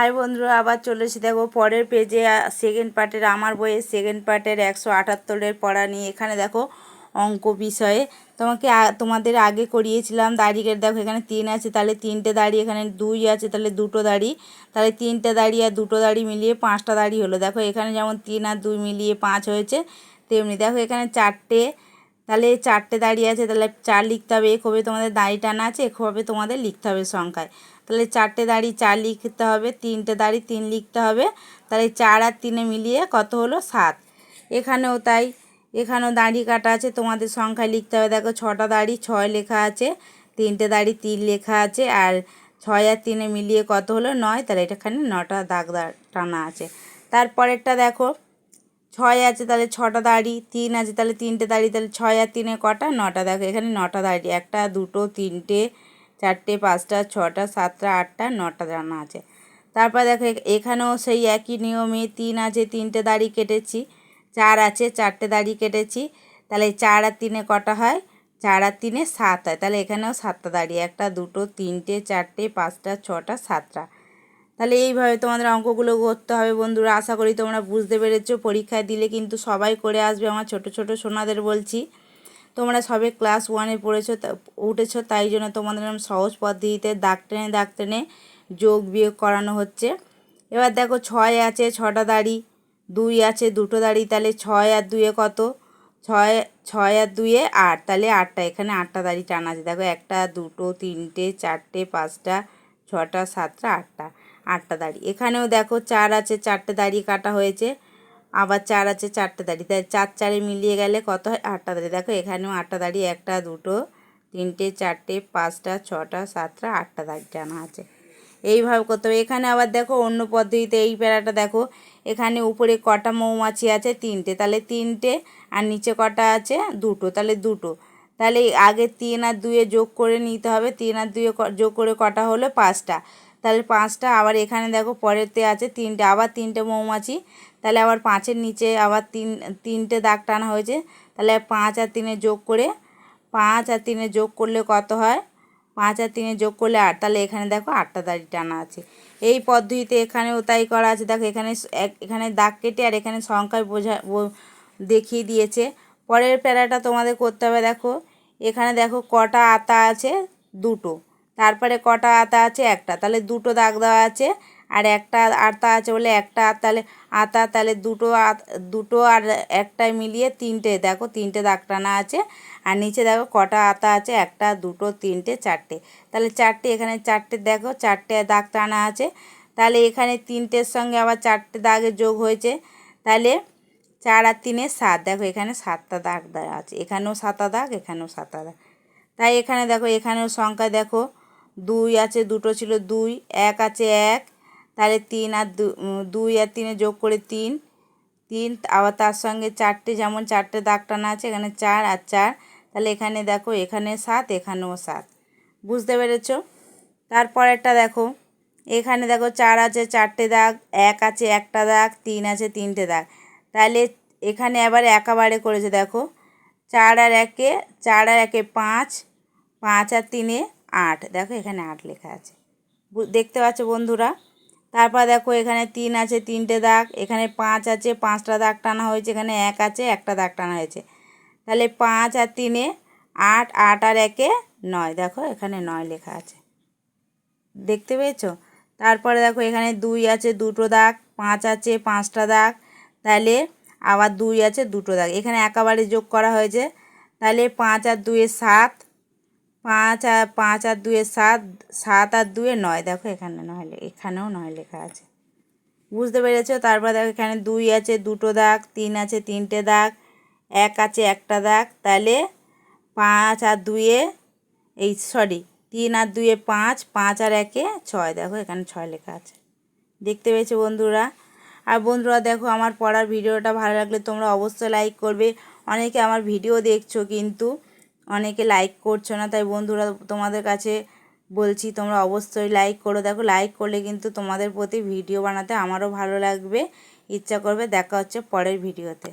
High বন্ধুরা, আবার চলে এসে দেখো, পরের পেজে সেকেন্ড পার্টের আমার বইয়ের সেকেন্ড পার্টের একশো আটাত্তরের পড়া নিয়ে। এখানে দেখো, অঙ্ক বিষয়ে। তোমাকে তোমাদের আগে করিয়েছিলাম দাড়িকে দেখো, এখানে তিন আছে, তাহলে তিনটে দাড়ি, এখানে দুই আছে, তাহলে দুটো দাড়ি। তাহলে তিনটে দাড়ি আর দুটো দাড়ি মিলিয়ে পাঁচটা দাড়ি হলো। দেখো, এখানে যেমন তিন আর দুই মিলিয়ে পাঁচ হয়েছে, তেমনি। দেখো, এখানে চারটে তাহলে চারটে দাঁড়িয়ে আছে, তাহলে চার লিখতে হবে এক হবে তোমাদের দাড়ি টানা আছে এক হবে তোমাদের লিখতে হবে সংখ্যায়। তাহলে চারটে দাড়ি, চার লিখতে হবে, তিনটে দাড়ি, তিন লিখতে হবে, তাহলে চার আর তিনে মিলিয়ে কত হলো? সাত। এখানেও তাই, এখানেও দাঁড়ি কাটা আছে, তোমাদের সংখ্যায় লিখতে হবে, দেখো ছটা দাঁড়ি, ছয় লেখা আছে, তিনটে দাঁড়ি, তিন লেখা আছে, আর ছয় আর তিনে মিলিয়ে কত হলো? নয়, তাহলে এটাখানে নটা দাগ টানা আছে। তারপরেরটা দেখো ছয় আছে তাহলে ছটা দাড়ি, তিন আছে তাহলে তিনটে দাড়ি, তাহলে ছয় আর তিনে কটা? নটা। দেখো, এখানে নটা দাড়ি, একটা, দুটো, তিনটে, চারটে, পাঁচটা, ছটা, সাতটা, আটটা, নটা জানা আছে। তারপর দেখো এখানেও সেই একই নিয়মে তিন আছে, তিনটে দাড়ি কেটেছি, চার আছে, চারটে দাড়ি কেটেছি, তাহলে চার আর তিনে কটা হয়? চার আর তিনে সাত হয়, তাহলে এখানেও সাতটা দাড়ি, একটা, দুটো, তিনটে, চারটে, পাঁচটা, ছটা, সাতটা। তাহলে এইভাবে তোমাদের অঙ্কগুলো করতে হবে বন্ধুরা। আশা করি তোমরা বুঝতে পেরেছ। পরীক্ষায় দিলে কিন্তু সবাই করে আসবে। আমার ছোট ছোট সোনাদের বলছি। তোমরা সবে ক্লাস ওয়ানে পড়েছো উঠেছো, তাই জন্য তোমাদের সহজ পদ্ধতিতে দাগ টেনে দাগ টেনে যোগ বিয়োগ করানো হচ্ছে। এবার দেখো ছয় আছে, ছটা দাড়ি, দুই আছে, দুটো দাড়ি, তাহলে ছয় আর দুয়ে কত? ছয় ছয় আর দুয়ে আট, তাহলে আটটা, এখানে আটটা দাড়ি টানা আছে। দেখো একটা, দুটো, তিনটে, চারটে, পাঁচটা, ছটা, সাতটা, আটটা। আটটা দাড়ি। এখানেও দেখো চার আছে, চারটে দাড়ি কাটা হয়েছে। আবার চার আছে, চারটে দাড়ি। তাই চার চারে মিলিয়ে গেলে কত হয়? আটটা দাড়ি। দেখো এখানেও আটটা দাড়ি, একটা, দুটো, তিনটে, চারটে, পাঁচটা, ছটা, সাতটা, আটটা দাড়ি টানা আছে। এইভাবে করতে হবে। এখানে আবার দেখো অন্য পদ্ধতিতে এই প্যারাটা দেখো। এখানে উপরে কটা মৌমাছি আছে? তিনটে। তাহলে তিনটে আর নিচে কটা আছে? দুটো। তাহলে দুটো। তাহলে আগে তিন আর দুয়ে যোগ করে নিতে হবে। তিন আর দুয়ে যোগ করে কটা হলো? পাঁচটা। তাহলে পাঁচটা, আবার এখানে দেখো পরেরতে আছে তিনটে, আবার তিনটে মৌমাছি, তাহলে আবার পাঁচের নিচে আবার তিন, তিনটে দাগ টানা হয়েছে, তাহলে পাঁচ আর তিনে যোগ করে, পাঁচ আর তিনে যোগ করলে কত হয়? পাঁচ আর তিনে যোগ করলে আট, তাহলে এখানে দেখো আটটা দাড়ি টানা আছে। এই পদ্ধতিতে এখানেও তাই করা আছে, দেখো এখানে এখানে দাগ কেটে আর এখানে সংখ্যায় বোঝা দেখিয়ে দিয়েছে। পরের প্যারাটা তোমাদের করতে হবে, দেখো, এখানে দেখো কটা আতা আছে, দুটো। তারপরে কটা আতা আছে? একটা। তাহলে দুটো দাগ দেওয়া আছে আর একটা আতা আছে বলে একটা তাহলে আতা, তাহলে দুটো দুটো আর একটাই মিলিয়ে তিনটে। দেখো তিনটে দাগ টানা আছে আর নিচে দেখো কটা আতা আছে? একটা, দুটো, তিনটে, চারটে। তাহলে চারটে, এখানে চারটে দেখো, চারটে দাগ টানা আছে। তাহলে এখানে তিনটের সঙ্গে আবার চারটে দাগের যোগ হয়েছে। তাহলে চার আর তিনে সাত। দেখো এখানে সাতটা দাগ দেওয়া আছে। এখানেও সাতা দাগ, এখানেও সাতা দাগ। তাই এখানে দেখো, এখানেও সংখ্যা দেখো। দুই আছে, দুটো ছিল দুই, এক আছে এক। তাহলে তিন আর দুই আর তিনে যোগ করে তিন। তিন, আবার তার সঙ্গে চারটে, যেমন চারটে দাগ টানা আছে, এখানে চার আর চার। তাহলে এখানে দেখো, এখানে সাত, এখানেও সাত। বুঝতে পেরেছ? তারপরেরটা দেখো, এখানে দেখো চার আছে, চারটে দাগ, এক আছে একটা দাগ, তিন আছে তিনটে দাগ। তাহলে এখানে আবার একাবারে করেছে দেখো, চার আর একে, চার আর একে পাঁচ পাঁচ আর তিনে আট। দেখো এখানে আট লেখা আছে। দেখতে পাচ্ছ বন্ধুরা? তারপর দেখো এখানে তিন আছে, তিনটে দাগ। এখানে পাঁচ আছে, পাঁচটা দাগ টানা হয়েছে। এখানে এক আছে, একটা দাগ টানা হয়েছে। তাহলে পাঁচ আর তিনে আট আট আর একে নয়। দেখো এখানে নয় লেখা আছে। দেখতে পেয়েছ? তারপরে দেখো এখানে দুই আছে, দুটো দাগ। পাঁচ আছে, পাঁচটা দাগ। তাহলে আবার দুই আছে, দুটো দাগ। এখানে একেবারে যোগ করা হয়েছে। তাহলে পাঁচ আর দুয়ে সাত। পাঁচ আর পাঁচ আর দুয়ে সাত সাত আর দুয়ে নয়। দেখো এখানে নয় এখানেও নয় লেখা আছে। বুঝতে পেরেছ? তারপর দেখো এখানে দুই আছে, দুটো দাগ, তিন আছে, তিনটে দাগ, এক আছে, একটা দাগ। তাহলে পাঁচ আর দুয়ে, এই সরি, তিন আর দুয়ে পাঁচ পাঁচ আর একে ছয়। দেখো এখানে ছয় লেখা আছে। দেখতে পেয়েছ বন্ধুরা? আর বন্ধুরা দেখো আমার পড়ার ভিডিওটা ভালো লাগলে তোমরা অবশ্যই লাইক করবে। অনেকে আমার ভিডিও দেখছ কিন্তু অনেকে লাইক করছ না, তাই বন্ধুরা তোমাদের কাছে বলছি, তোমরা অবশ্যই লাইক করো। দেখো লাইক করলে কিন্তু তোমাদের প্রতি ভিডিও বানাতে আমারও ভালো লাগবে। ইচ্ছা করবে দেখা হচ্ছে পরের ভিডিওতে